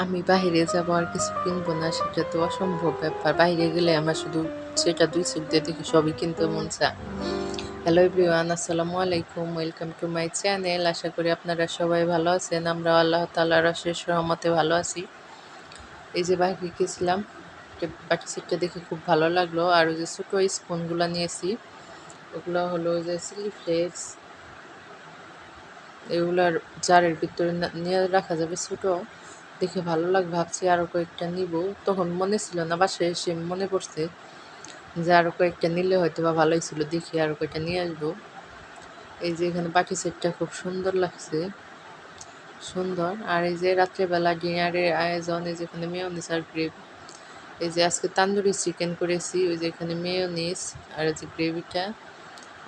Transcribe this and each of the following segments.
আমি বাহিরে যাব আর কিছু কিনবো না, সেটা তো অসম্ভব ব্যাপার। বাইরে গেলে আমার শুধু সেটা দুই চোখ দিয়ে দেখি, সবই কিনতে মন চায়। হ্যালো এভরিওয়ান আসসালামু আলাইকুম ওয়েলকাম টু মাই চ্যানেল আশা করি আপনারা সবাই ভালো আছেন আমরা আল্লাহ তালার শেষ রহমতে ভালো আছি। এই যে বাইরে গেছিলাম বাটি সেটটা দেখে খুব ভালো লাগল। আর ওই যে ছোটো স্পুনগুলো নিয়েছি, ওগুলো হলো যে চিলি ফ্লেক্স। এগুলার জারের ভিতরে নিয়ে রাখা যাবে ছোটো। দেখে ভালো লাগ, ভাবছি আরও কয়েকটা নিব। তখন মনে ছিল না, বাসায় সে মনে পড়ছে যে আরও কয়েকটা নিলে হয়তো বা ভালোই ছিল, দেখি আরও কয়েকটা নিয়ে আসব। এই যে এখানে বাটি সেটটা খুব সুন্দর লাগছে, সুন্দর। আর এই যে রাত্রেবেলা ডিনারের আয়োজন, এই যে এখানে মেয়নিস আর গ্রেভি। এই যে আজকে তান্দুরি চিকেন করেছি, ওই যে এখানে মেয়নিস আর এই যে গ্রেভিটা।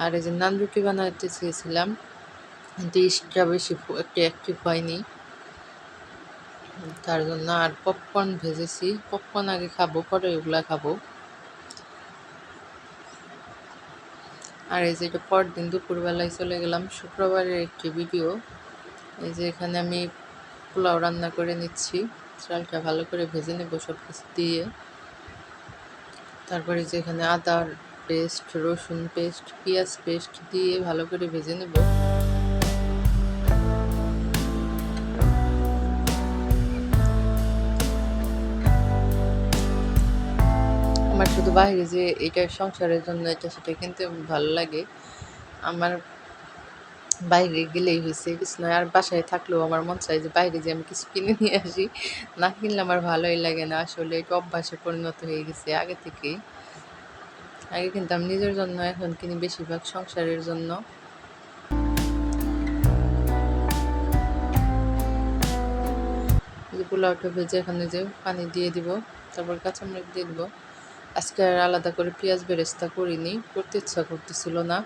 আর এই যে নান রুটি বানাতে চেয়েছিলাম ইস্টটা বেশি একটু অ্যাক্টিভ হয়নি। তার জন্য আর পপকর্ন ভেজেছি। পপকর্ন আগে খাব, পরে ওগুলা খাব। আর এই যে এটা পরদিন দুপুরবেলায় চলে গেলাম, শুক্রবারের একটি ভিডিও এই যে এখানে আমি পোলাও রান্না করে নিচ্ছি। চালটা ভালো করে ভেজে নেব সব কিছু দিয়ে। তারপরে যে এখানে আদার পেস্ট, রসুন পেস্ট, পেঁয়াজ পেস্ট দিয়ে ভালো করে ভেজে নেব। আমার শুধু বাইরে যে এটা সংসারের জন্য এটা সেটা কিনতে ভালো লাগে, আমার বাইরে গেলেই হয়েছে কিছু নয়। আর বাসায় থাকলেও আমার মন চায় যে বাইরে যে আমি কিছু কিনে নিয়ে আসি, না কিনলে আমার ভালোই লাগে না। আসলে এটা অভ্যাসে পরিণত হয়ে গেছে আগে থেকে আগে কিন্তু আমি নিজের জন্য, এখন কিনি বেশিরভাগ সংসারের জন্য। পোলাওটা ভেজে, এখানে যে পানি দিয়ে দিব, তারপর কাঁচামরিচ দিয়ে দিব। আজকে আর আলাদা করে পেঁয়াজ বেরেস্তা করিনি, করতে ইচ্ছা করতেছিল না।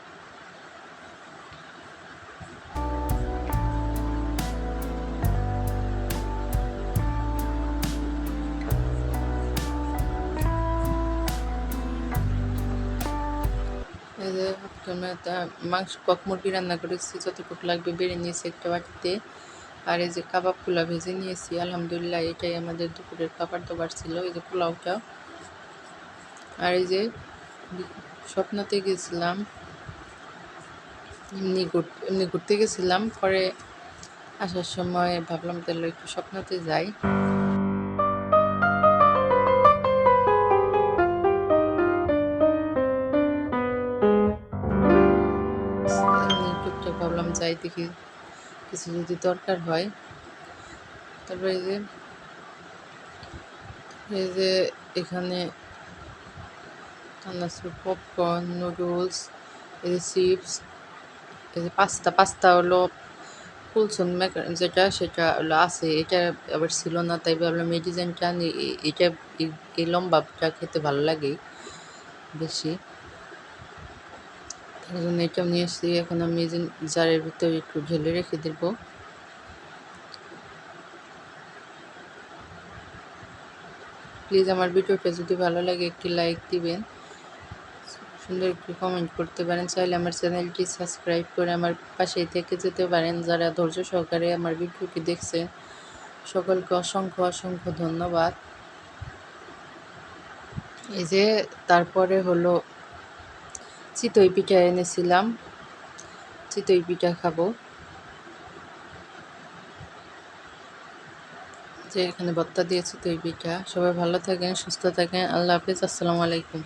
মাংস, কক মুরগি রান্না করেছি, যতটুকু লাগবে বেড়ে নিয়েছি একটা বাটিতে। আর এই যে কাবাব পোলা ভেজে নিয়েছি, আলহামদুলিল্লাহ, এটাই আমাদের দুপুরের খাবার দাবার ছিল, এই যে পোলাওটা। আর এই যে স্বপ্নতে গেছিলাম, এমনি এমনি ঘুরতে গেছিলাম, পরে আসার সময় ভাবলাম তাহলে একটু স্বপ্নতে যাই। ভাবলাম যাই, দেখি কিছু যদি দরকার হয়। তারপরে যে, এই যে এখানে ঠান্ডা স্যুপ পপকর্ন নুডলস এই যে চিপস এই যে পাস্তা পাস্তা হলো ফুলসন যেটা সেটা হলো আছে এটা আবার ছিল না তাই ভাবলাম এই ডিজাইনটা আনি এটা এই লম্বাটা খেতে ভালো লাগে বেশি তার জন্য এটা নিয়ে এসেছি এখন আমি জারের ভিতরে একটু ঢেলে রেখে দেব প্লিজ আমার ভিডিওটা যদি ভালো লাগে একটি লাইক দিবেন সুন্দর একটি কমেন্ট করতে পারেন। চাইলে আমার চ্যানেলটি সাবস্ক্রাইব করে আমার পাশেই থেকে যেতে পারেন। যারা ধৈর্য সহকারে আমার ভিডিওটি দেখছেন সকলকে অসংখ্য অসংখ্য ধন্যবাদ। এই যে তারপরে হলো চিতই পিঠা এনেছিলাম। চিতই পিঠা খাব। যে এখানে ভত্তা দিয়েছি চিতই পিঠা। সবাই ভালো থাকেন, সুস্থ থাকেন। আল্লাহ হাফিজ, আসসালামু আলাইকুম।